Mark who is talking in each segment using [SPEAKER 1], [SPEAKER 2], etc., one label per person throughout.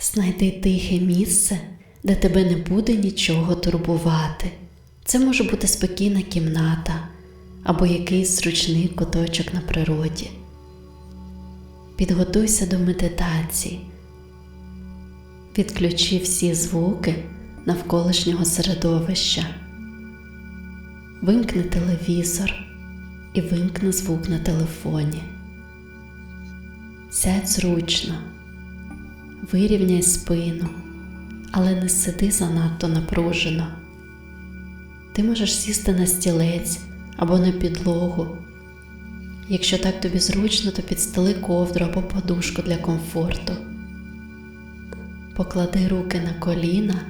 [SPEAKER 1] Знайди тихе місце, де тебе не буде нічого турбувати. Це може бути спокійна кімната або якийсь зручний куточок на природі. Підготуйся до медитації. Відключи всі звуки навколишнього середовища. Вимкни телевізор і вимкни звук на телефоні. Сядь зручно, вирівняй спину, але не сиди занадто напружено. Ти можеш сісти на стілець або на підлогу. Якщо так тобі зручно, то підстели ковдру або подушку для комфорту. Поклади руки на коліна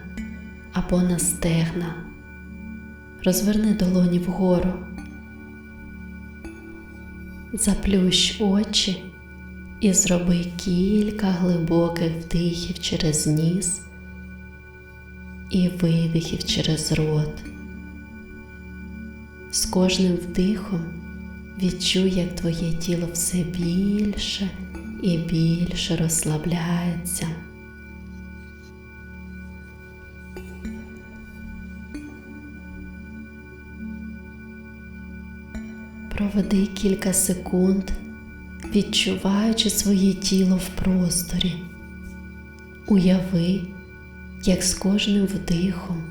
[SPEAKER 1] або на стегна. Розверни долоні вгору. Заплющ очі і зроби кілька глибоких вдихів через ніс і видихів через рот. З кожним вдихом відчуй, як твоє тіло все більше і більше розслабляється. Проведи кілька секунд, відчуваючи своє тіло в просторі. Уяви, як з кожним вдихом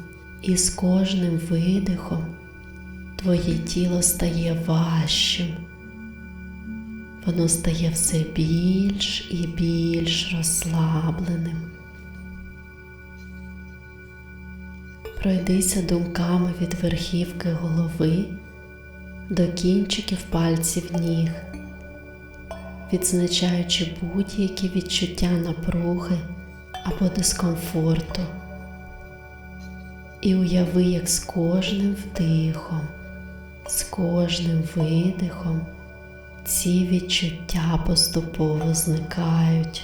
[SPEAKER 1] і з кожним видихом твоє тіло стає важчим. Воно стає все більш і більш розслабленим. Пройдися думками від верхівки голови до кінчиків пальців ніг, відзначаючи будь-які відчуття напруги або дискомфорту. І уяви, як з кожним вдихом, з кожним видихом ці відчуття поступово зникають.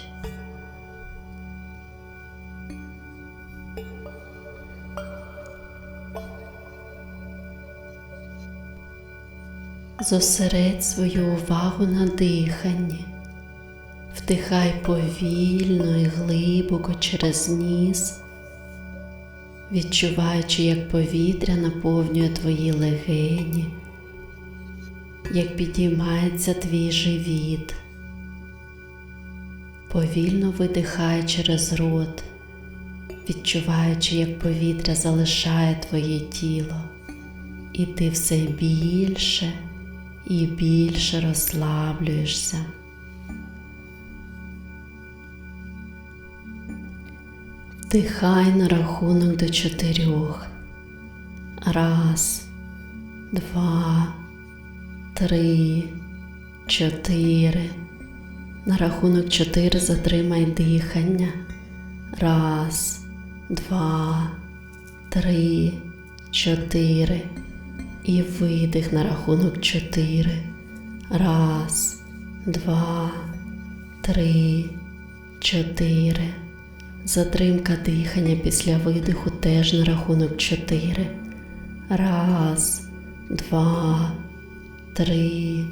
[SPEAKER 1] Зосередь свою увагу на диханні, вдихай повільно і глибоко через ніс, відчуваючи, як повітря наповнює твої легені, як підіймається твій живіт, повільно видихай через рот, відчуваючи, як повітря залишає твоє тіло, і ти все більше і більше розслаблюєшся. Вдихай на рахунок до чотирьох. Раз, два, три, чотири. На рахунок чотири затримай дихання. Раз, два, три, чотири. І видих на рахунок чотири. Раз, два, три, чотири. Затримка дихання після видиху теж на рахунок чотири. Раз, два, три,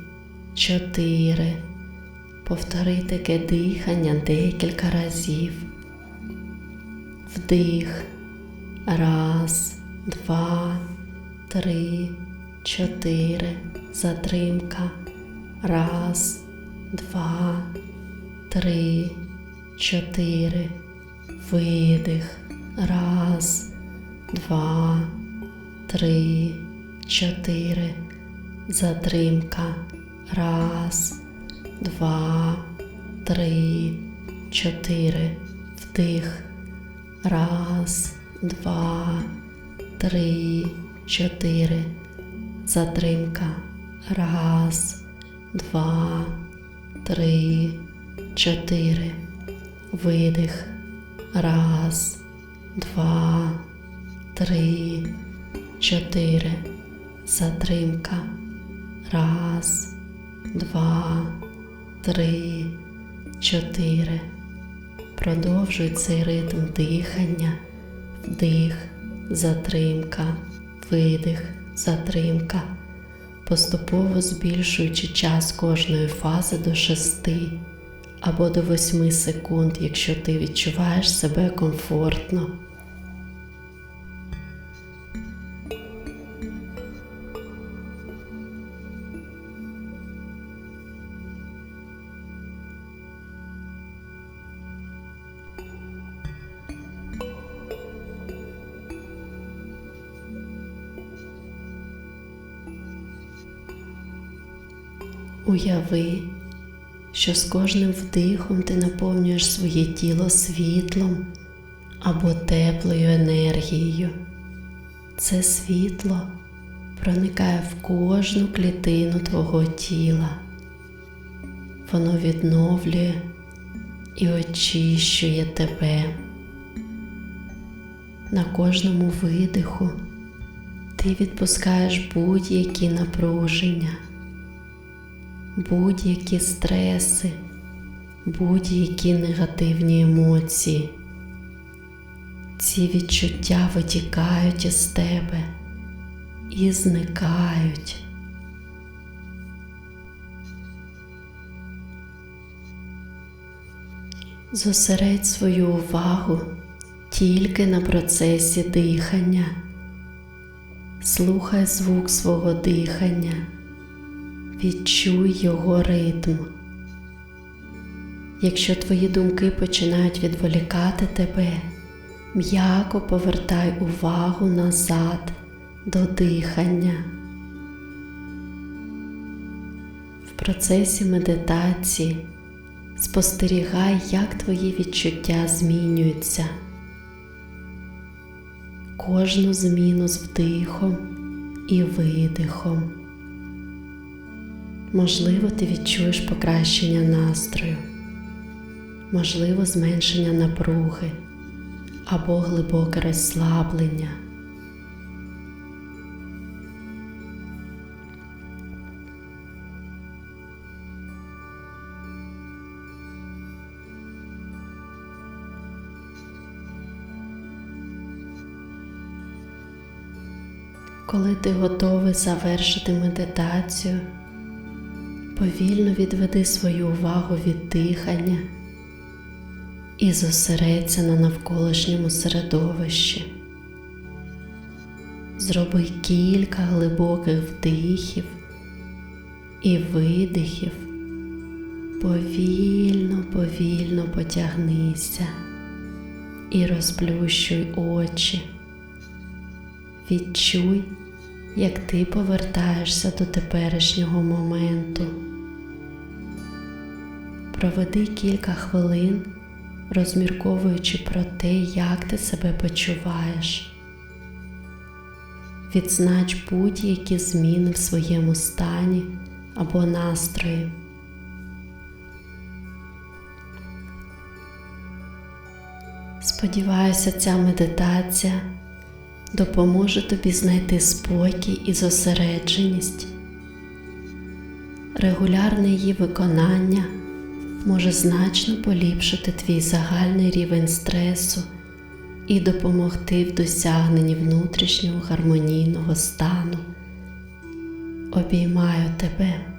[SPEAKER 1] чотири. Повтори таке дихання декілька разів. Вдих. Раз, два, три, чотири. Затримка. Раз, два, три, чотири. Видих. Раз, два, три, чотири. Затримка. Раз, два, три, чотири. Вдих. Раз, два, три, чотири. Затримка. Раз, два, три, чотири. Видих. Раз, два, три, чотири. Затримка. Раз, два, три, чотири. Продовжуй цей ритм дихання. Вдих, затримка, видих, затримка. Поступово збільшуючи час кожної фази до 6 або до 8 секунд, якщо ти відчуваєш себе комфортно. Уяви, що з кожним вдихом ти наповнюєш своє тіло світлом або теплою енергією. Це світло проникає в кожну клітину твого тіла. Воно відновлює і очищує тебе. На кожному видиху ти відпускаєш будь-які напруження будь-які стреси, будь-які негативні емоції. Ці відчуття витікають із тебе і зникають. Зосередь свою увагу тільки на процесі дихання. Слухай звук свого дихання. Відчуй його ритм. Якщо твої думки починають відволікати тебе, м'яко повертай увагу назад до дихання. В процесі медитації спостерігай, як твої відчуття змінюються. Кожну зміну з вдихом і видихом. Можливо, ти відчуєш покращення настрою, можливо, зменшення напруги або глибоке розслаблення. Коли ти готовий завершити медитацію, повільно відведи свою увагу від дихання і зосередься на навколишньому середовищі. Зроби кілька глибоких вдихів і видихів. Повільно, повільно потягнися і розплющуй очі. Відчуй, як ти повертаєшся до теперішнього моменту. Проведи кілька хвилин, розмірковуючи про те, як ти себе почуваєш. Відзнач будь-які зміни в своєму стані або настрої. Сподіваюся, ця медитація допоможе тобі знайти спокій і зосередженість. Регулярне її виконання може значно поліпшити твій загальний рівень стресу і допомогти в досягненні внутрішнього гармонійного стану. Обіймаю тебе.